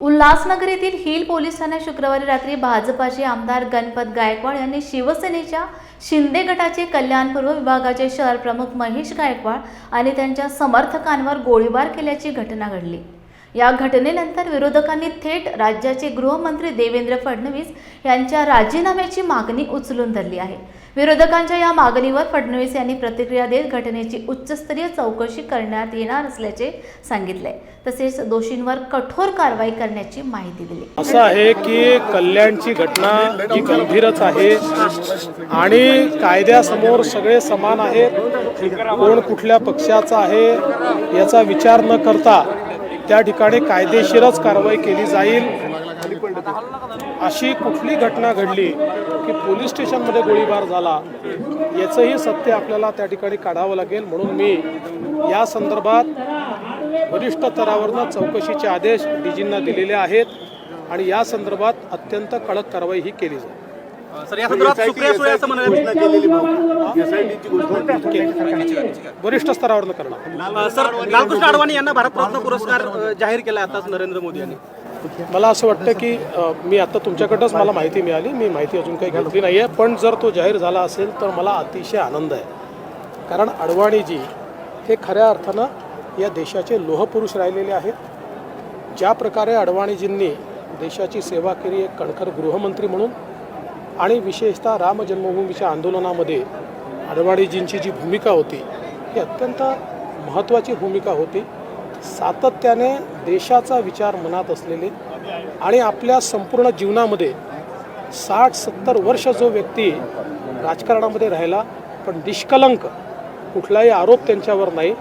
उल्हासनगर येथील hill police ठाण्यात शुक्रवारी रात्री भाजपाचे आमदार गणपत गायकवाड यांनी शिवसेनेच्या शिंदे गटाचे कल्याणपूर्व विभागाचे शहर प्रमुख महेश गायकवाड आणि त्यांच्या समर्थकांवर गोळीबार केल्याची घटना घडली. या घटनेनंतर विरोधकांनी थेट राज्याचे गृहमंत्री देवेंद्र फडणवीस यांच्या राजीनाम्याची मागणी उचलून धरली आहे. विरोधकांच्या या मागणीवर फडणवीस यांनी प्रतिक्रिया देत घटनेची उच्चस्तरीय चौकशी करण्यात येणार असल्याचे सांगितले. तसेच दोषींवर कठोर कारवाई करण्याची माहिती दिली. असं आहे की कल्याणची घटना ही गंभीरच आहे आणि कायद्यासमोर सगळे समान आहेत. कोण कुठल्या पक्षाचा आहे याचा विचार न करता त्या ठिकाणी कायदेशीरच कारवाई केली जाईल. अशी कुठली घटना घडली की पोलीस स्टेशनमध्ये गोळीबार झाला याचंही सत्य आपल्याला त्या ठिकाणी काढावं लागेल. म्हणून मी या संदर्भात वरिष्ठ स्तरावरनं चौकशीचे आदेश डीजींना दिलेले आहेत आणि या संदर्भात अत्यंत कडक कारवाई ही केली जाईल. सर या संदर्भात सुप्रिया सुळे असं म्हणाले. वरिष्ठ स्तरावरनं करणार. सर लालकृष्ण अडवाणी यांना भारतरत्न पुरस्कार जाहीर केला आताच नरेंद्र मोदी यांनी. मला असं वाटतं की मी आता तुमच्याकडंच मला माहिती मिळाली. मी माहिती अजून काही घेतली नाही आहे पण जर तो जाहीर झाला असेल तर मला अतिशय आनंद आहे. कारण अडवाणीजी हे खऱ्या अर्थानं या देशाचे लोहपुरुष राहिलेले आहेत. ज्या प्रकारे अडवाणीजींनी देशाची सेवा केली एक कणखर गृहमंत्री म्हणून आणि विशेषतः राम जन्मभूमीच्या आंदोलनामध्ये अडवाणीजींची जी भूमिका होती ही अत्यंत महत्त्वाची भूमिका होती. सातत्याने देशाचा विचार मनात असलेले आणि आपल्या संपूर्ण जीवनामध्ये साठ सत्तर वर्ष जो व्यक्ती राजकारणामध्ये राहिला पण निष्कलंक कुठलाही आरोप त्यांच्यावर नाही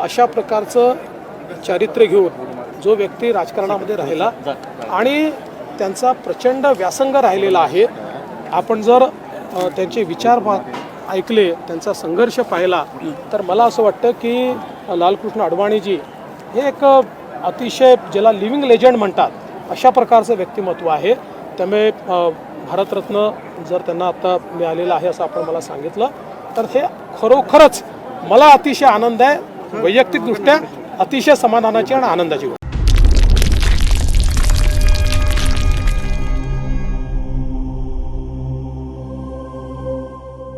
अशा प्रकारचं चारित्र्य घेऊन जो व्यक्ती राजकारणामध्ये राहिला आणि त्यांचा प्रचंड व्यासंग राहिलेला आहे आपण जर त्यांचे विचार पा- ऐकले त्यांचा संघर्ष पाहिला तर मला असं वाटतं की लालकृष्ण अडवाणीजी हे एक अतिशय ज्याला लिव्हिंग लेजंड म्हणतात अशा प्रकारचं व्यक्तिमत्व आहे. त्यामुळे भारतरत्न जर त्यांना आता मिळालेलं आहे असं आपण मला सांगितलं तर हे खरोखरच मला अतिशय आनंद आहे वैयक्तिकदृष्ट्या अतिशय समाधानाची आणि आनंदाची